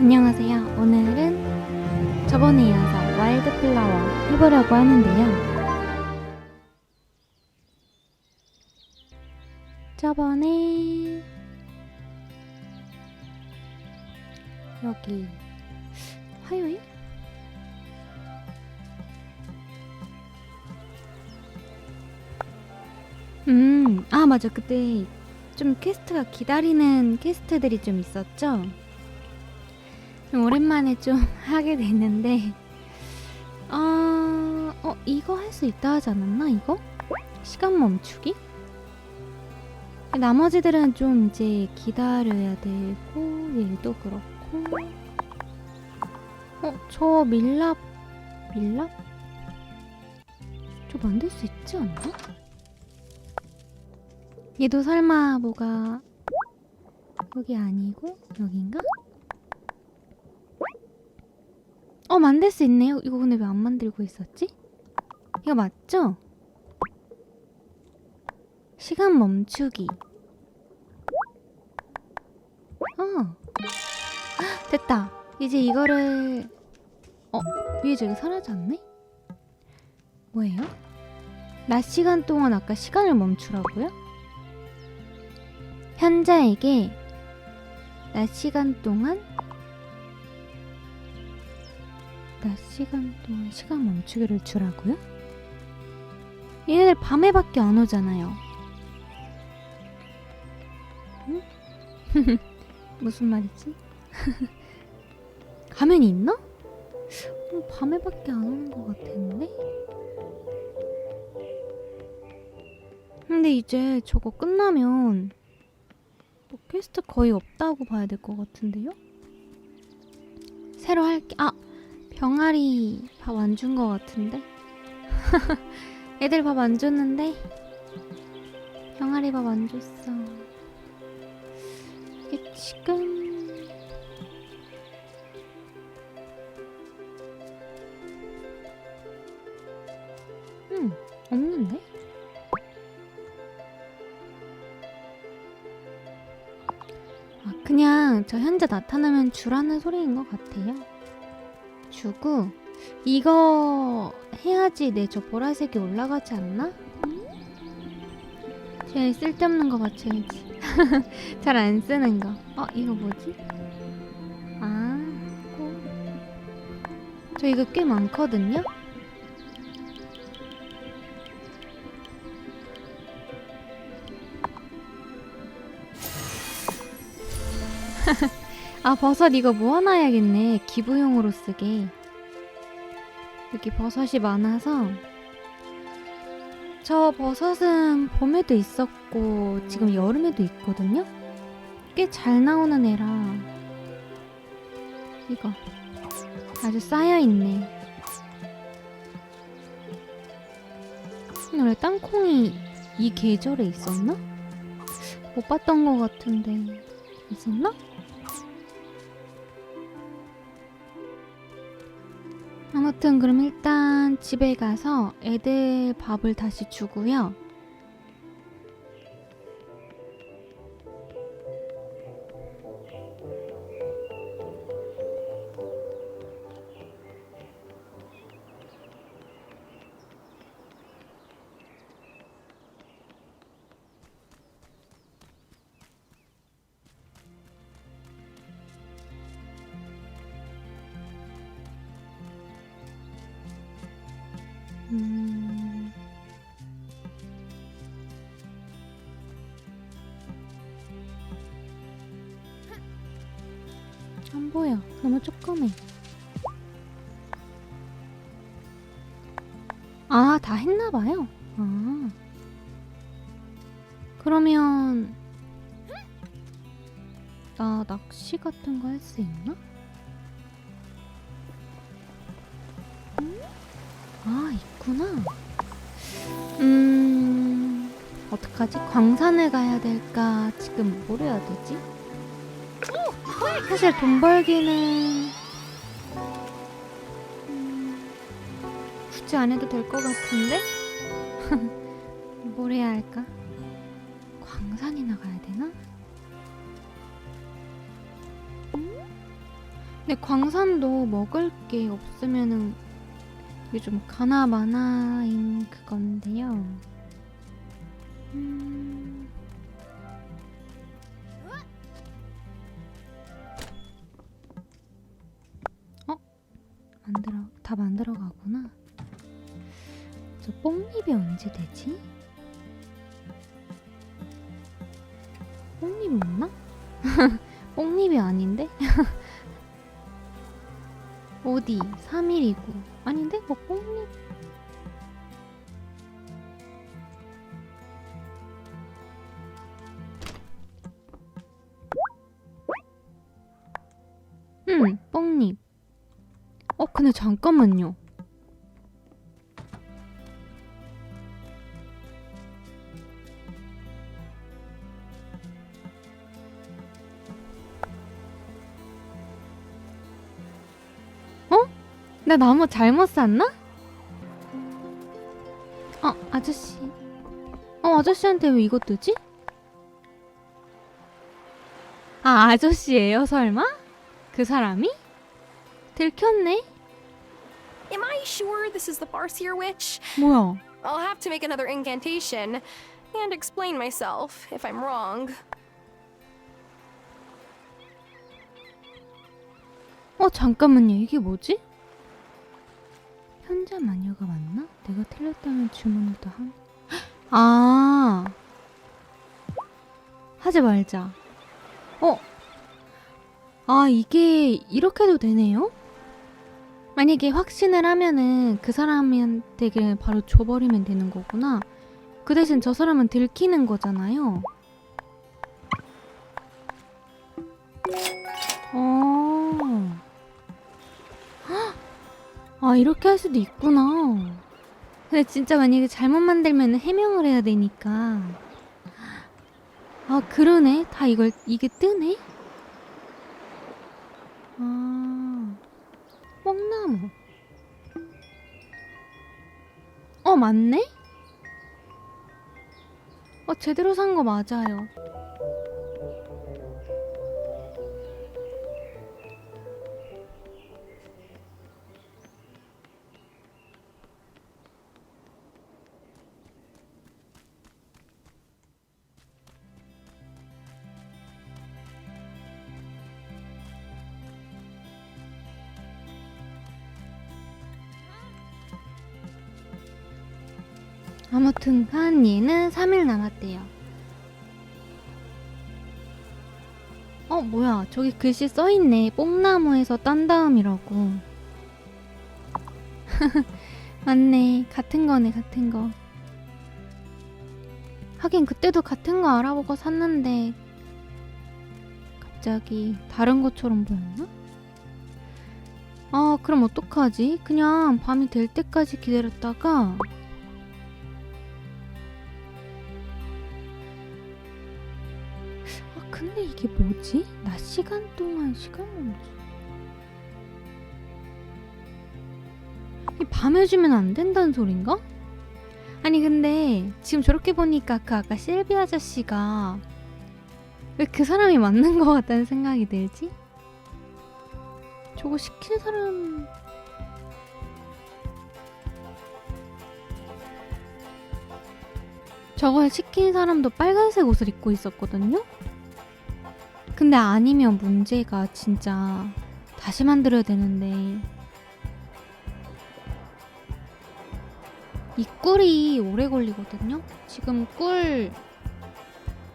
안녕하세요. 오늘은 저번에 이어서 와일드 플라워 해보려고 하는데요. 저번에 여기 화요일? 음, 아 맞아. 그때 좀 퀘스트가 기다리는 퀘스트들이 좀 있었죠? 좀 오랜만에 좀 하게 됐는데 어, 어 이거 할 수 있다 하지 않았나 이거? 시간 멈추기? 나머지들은 좀 이제 기다려야 되고 얘도 그렇고 어? 저 밀랍 밀랍? 저 만들 수 있지 않나? 얘도 설마 뭐가 여기 아니고 여긴가? 어 만들 수 있네요. 이거 근데 왜 안 만들고 있었지? 이거 맞죠? 시간 멈추기. 어. 헉, 됐다. 이제 이거를 어 위에 저기 사라졌네? 뭐예요? 낮 시간 동안 아까 시간을 멈추라고요? 현자에게 낮 시간 동안 낮 시간 동안 시간 멈추기를 주라고요? 얘네들 밤에밖에 안 오잖아요. 응? 무슨 말이지? 가면이 있나? 어, 밤에밖에 안 오는 것 같았는데? 근데 이제 저거 끝나면 뭐 퀘스트 거의 없다고 봐야 될 것 같은데요? 새로 할게 아 병아리 밥 안준것 같은데? 애들 밥 안 줬는데? 병아리 밥 안 줬어. 이게 지금 음 없는데? 아 그냥 저 현재 나타나면 주라는 소리인 것 같아요. 주고 이거 해야지 내 저 보라색이 올라가지 않나? 제일 쓸데없는 거 맞춰야지 잘 안 쓰는 거 어? 이거 뭐지? 아 꼭. 저 이거 꽤 많거든요? 아 버섯 이거 모아놔야겠네. 기부용으로 쓰게. 여기 버섯이 많아서. 저 버섯은 봄에도 있었고 지금 여름에도 있거든요? 꽤 잘 나오는 애라. 이거. 아주 쌓여있네. 원래 땅콩이 이 계절에 있었나? 못 봤던 것 같은데. 있었나? 아무튼 그럼 일단 집에 가서 애들 밥을 다시 주고요. 안 보여. 너무 조그매. 아, 다 했나봐요. 아. 그러면, 나 낚시 같은 거 할 수 있나? 아, 있구나. 음, 어떡하지? 광산에 가야 될까? 지금 뭘 해야 되지? 사실 돈 벌기는 음, 굳이 안 해도 될 것 같은데? 뭘 해야 할까? 광산이나 가야 되나? 근데 광산도 먹을 게 없으면은 이게 좀 가나 마나인 그건데요. 다 만들어 가구나. 저 뽕잎이 언제 되지? 뽕잎 맞나? 뽕잎이 아닌데? 어디? 3일이고 아닌데? 뭐 뽕잎 어 근데 잠깐만요 나 나무 잘못 샀나? 어, 아저씨. 어, 아저씨한테 왜 이거 뜨지? 아, 아저씨예요, 설마? 그 사람이? 들켰네? Am I sure this is the Farseer Witch? 뭐야? I'll have to make another incantation and explain myself if I'm wrong. 어, 잠깐만요. 이게 뭐지? 현자 마녀가 맞나? 내가 틀렸다면 주문을 더 한... 아! 하지 말자. 어? 아, 이게 이렇게도 되네요? 만약에 확신을 하면은 그 사람한테 바로 줘버리면 되는 거구나. 그 대신 저 사람은 들키는 거잖아요. 어. 아, 이렇게 할 수도 있구나. 근데 진짜 만약에 잘못 만들면 해명을 해야 되니까. 아, 그러네. 다 이걸, 이게 뜨네? 아, 뽕나무. 어, 맞네? 어, 제대로 산 거 맞아요. 아무튼 간 얘는 3일 남았대요. 어, 뭐야. 저기 글씨 써있네. 뽕나무에서 딴 다음이라고. 맞네. 같은 거네, 같은 거. 하긴 그때도 같은 거 알아보고 샀는데 갑자기 다른 것처럼 보였나? 아, 그럼 어떡하지? 그냥 밤이 될 때까지 기다렸다가 근데 이게 뭐지? 낮 시간 동안 시간 이 밤에 주면 안 된다는 소린가? 아니 근데 지금 저렇게 보니까 그 아까 실비 아저씨가 왜 그 사람이 맞는 것 같다는 생각이 들지? 저거 시킨 사람 저걸 시킨 사람도 빨간색 옷을 입고 있었거든요? 근데 아니면 문제가 진짜 다시 만들어야 되는데 이 꿀이 오래 걸리거든요? 지금 꿀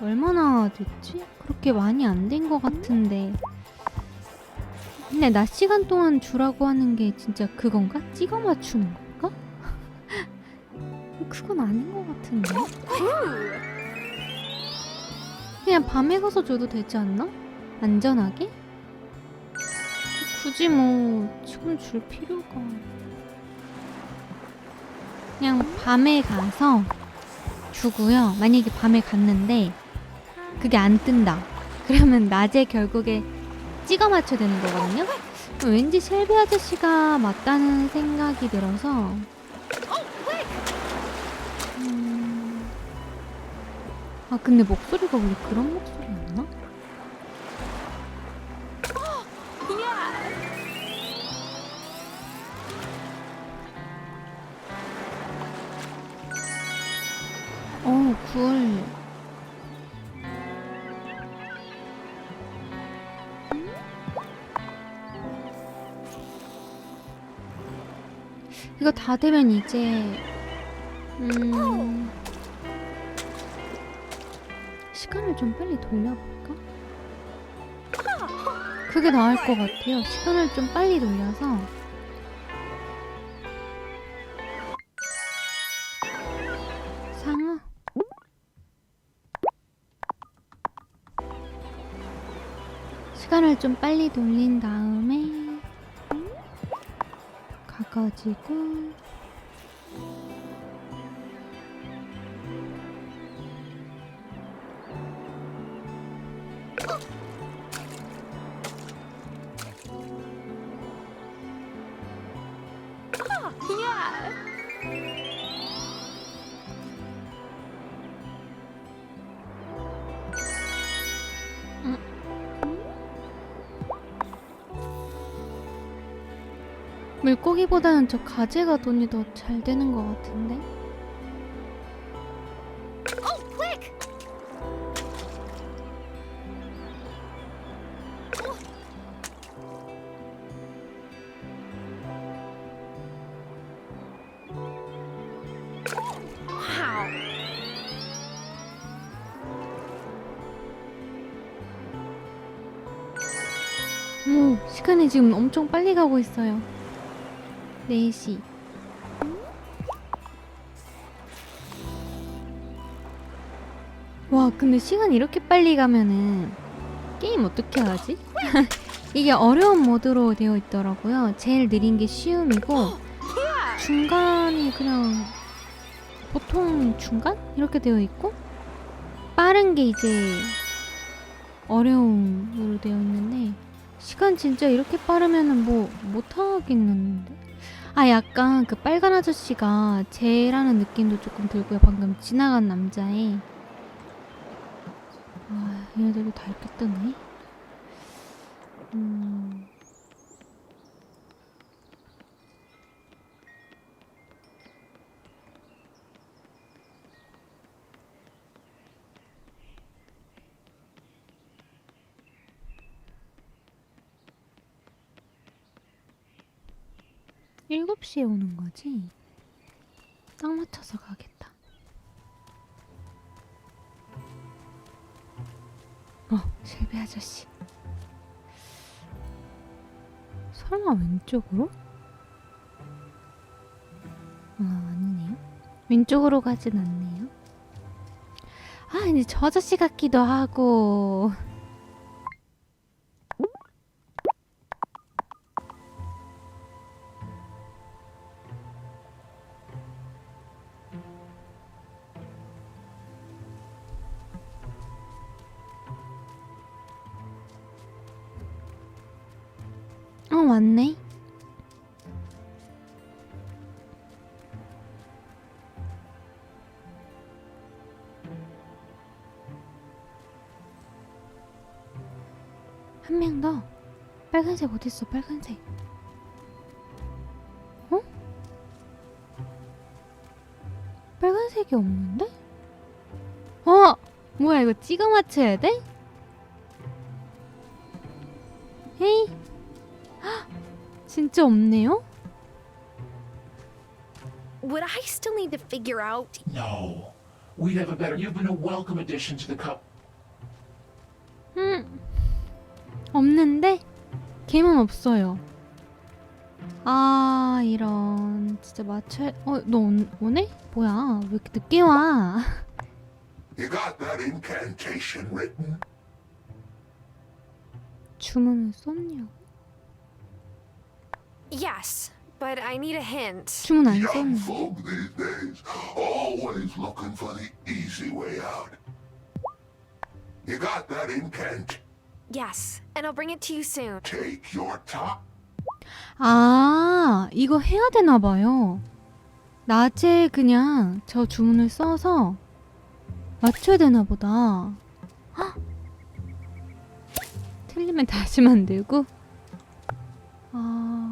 얼마나 됐지? 그렇게 많이 안 된 것 같은데 근데 낮 시간 동안 주라고 하는 게 진짜 그건가? 찍어 맞추는 건가? 그건 아닌 것 같은데 Ooh, 그냥 밤에 가서 줘도 되지 않나? 안전하게? 굳이 뭐 지금 줄 필요가 그냥 밤에 가서 주고요 만약에 밤에 갔는데 그게 안 뜬다 그러면 낮에 결국에 찍어 맞춰야 되는 거거든요 왠지 셀비 아저씨가 맞다는 생각이 들어서 아 근데 목소리가 원래 그런 목소리였나? 어, 굴. 이거 다 되면 이제 음 시간을 좀 빨리 돌려볼까? 그게 나을 것 같아요. 시간을 좀 빨리 돌려서 상어 시간을 좀 빨리 돌린 다음에 가가지고 물고기보다는 저 가재가 돈이 더 잘 되는 것 같은데? 오, 시간이 지금 엄청 빨리 가고 있어요. 4시. 와, 근데 시간이 이렇게 빨리 가면은 게임 어떻게 하지? 이게 어려운 모드로 되어 있더라고요. 제일 느린 게 쉬움이고. 중간이 그냥 보통 중간 이렇게 되어 있고 빠른 게 이제 어려움으로 되어 있는데 시간 진짜 이렇게 빠르면은 뭐 못하겠는데? 아 약간 그 빨간 아저씨가 쟤라는 느낌도 조금 들고요. 방금 지나간 남자애. 아 얘네들도 다 이렇게 뜨네. 음 일곱 시에 오는 거지? 딱 맞춰서 가겠다. 어, 실비 아저씨. 설마 왼쪽으로? 아, 아니네요. 왼쪽으로 가진 않네요. 아, 이제 저 아저씨 같기도 하고. 어, 맞네. 한 명 더. 빨간색 어딨어, 빨간색. 어? 빨간색이 없는데? 어! 뭐야, 이거 찍어 맞춰야 돼? 진짜 없네요? Would I still need to figure out? No. We'd have a better. You've been a welcome addition to the cup. 음. 없는데? 걔만 없어요. 아, 이런. 진짜 맞춰. 어, 너 오, 오네? 뭐야? 왜 이렇게 늦게 와? You got that incantation written? 주문을 썼냐고? Yes, but I need a hint. 주문 안 Young 썼네. folk these days, always looking for the easy way out. You got that incant? Yes, and I'll bring it to you soon. Take your time. 아, 이거 해야 되나 봐요. 낮에 그냥 저 주문을 써서 맞춰야 되나 보다. 헉! 틀리면 다시 만들고. 아.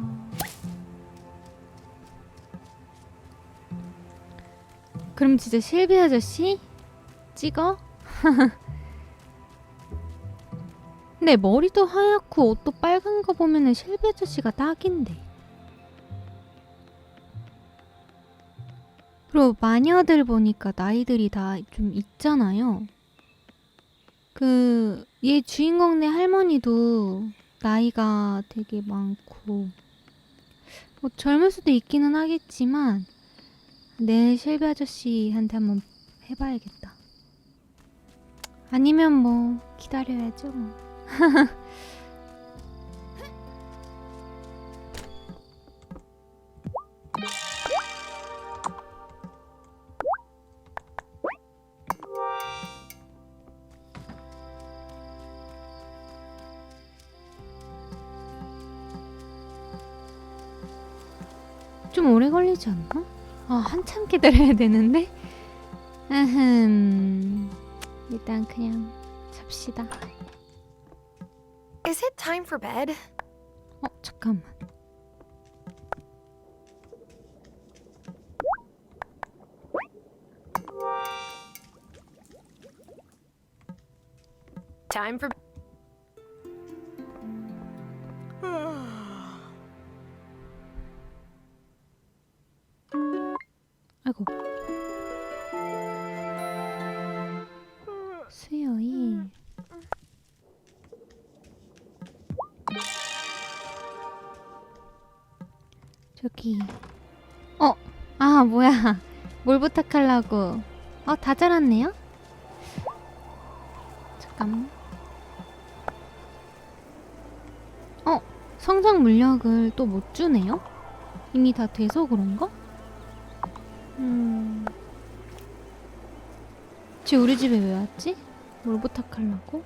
그럼 진짜 실비 아저씨 찍어? 근데 머리도 하얗고 옷도 빨간 거 보면은 실비 아저씨가 딱인데. 그리고 마녀들 보니까 나이들이 다 좀 있잖아요. 그, 얘 주인공 네 할머니도 나이가 되게 많고, 뭐 젊을 수도 있기는 하겠지만, 내 실비 아저씨한테 한번 해봐야겠다. 아니면 뭐, 기다려야죠, 뭐. 좀 오래 걸리지 않나? 아, 한참 기다려야 되는데? 으흠. 일단 그냥 잡시다. Is it time for bed? 어, 잠깐만. Time for. 저기. 어, 아, 뭐야. 뭘 부탁하려고. 어, 다 자랐네요? 잠깐만. 어, 성장 물약을 또 못 주네요? 이미 다 돼서 그런가? 음. 쟤 우리 집에 왜 왔지? 뭘 부탁하려고?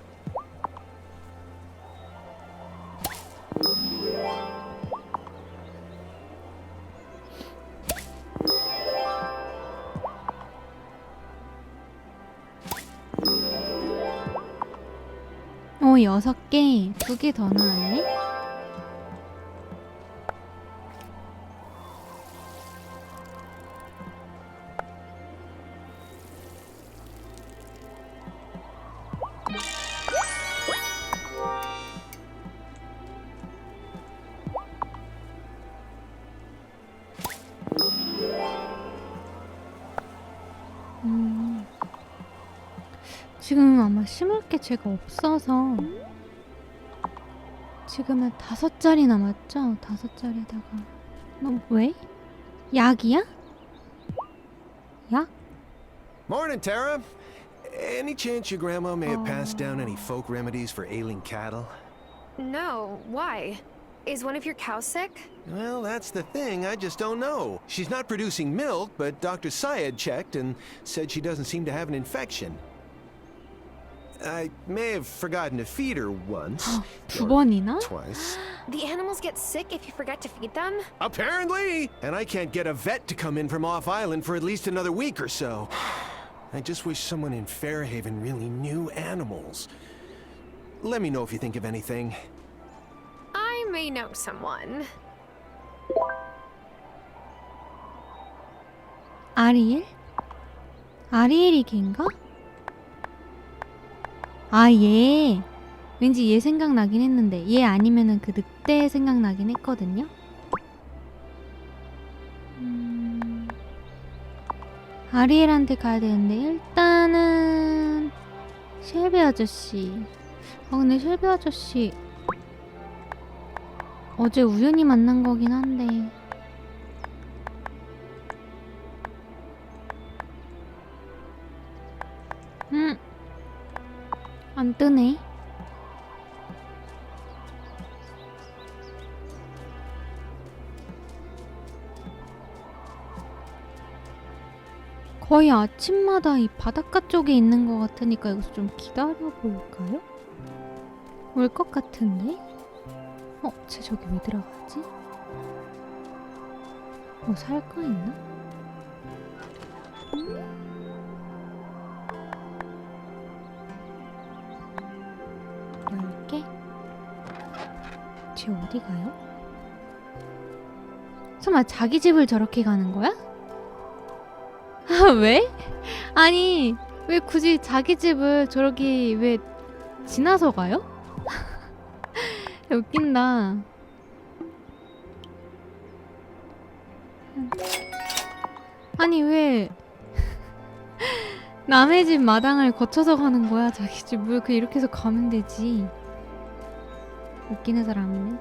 어, 여섯 개. 두 개더 나왔네? 게 제가 없어서 지금은 다섯 자리 남았죠? 다섯 자리에다가 너 왜? 약이야? 약? Morning, Tara. Any chance your grandma may have passed Oh. down any folk remedies for ailing cattle? No, why? Is one of your cows sick? Well, that's the thing. I just don't know. She's not producing milk, but Dr. Syed checked and said she doesn't seem to have an infection. I may have forgotten to feed her once. 두 or 번이나? Twice. The animals get sick if you forget to feed them? Apparently! And I can't get a vet to come in from off island for at least another week or so. I just wish someone in Fairhaven really knew animals. Let me know if you think of anything. I may know someone. 아리엘? 아리엘이 걔인가? 아, 얘. 왠지 얘 생각나긴 했는데 얘 아니면은 그 늑대 생각나긴 했거든요. 음... 아리엘한테 가야 되는데 일단은 쉘비 아저씨. 아 근데 쉘비 아저씨 어제 우연히 만난 거긴 한데 안 뜨네. 거의 아침마다 이 바닷가 쪽에 있는 것 같으니까 여기서 좀 기다려 볼까요? 올 것 같은데? 어, 쟤 저기 왜 들어가지? 뭐살거 있나? 쟤 어디 가요? 설마 자기 집을 저렇게 가는 거야? 아, 왜? 아니, 왜 굳이 자기 집을 저렇게 왜 지나서 가요? 웃긴다. 아니, 왜 남의 집 마당을 거쳐서 가는 거야? 자기 집을 그 이렇게 해서 가면 되지. 웃기는 사람이네.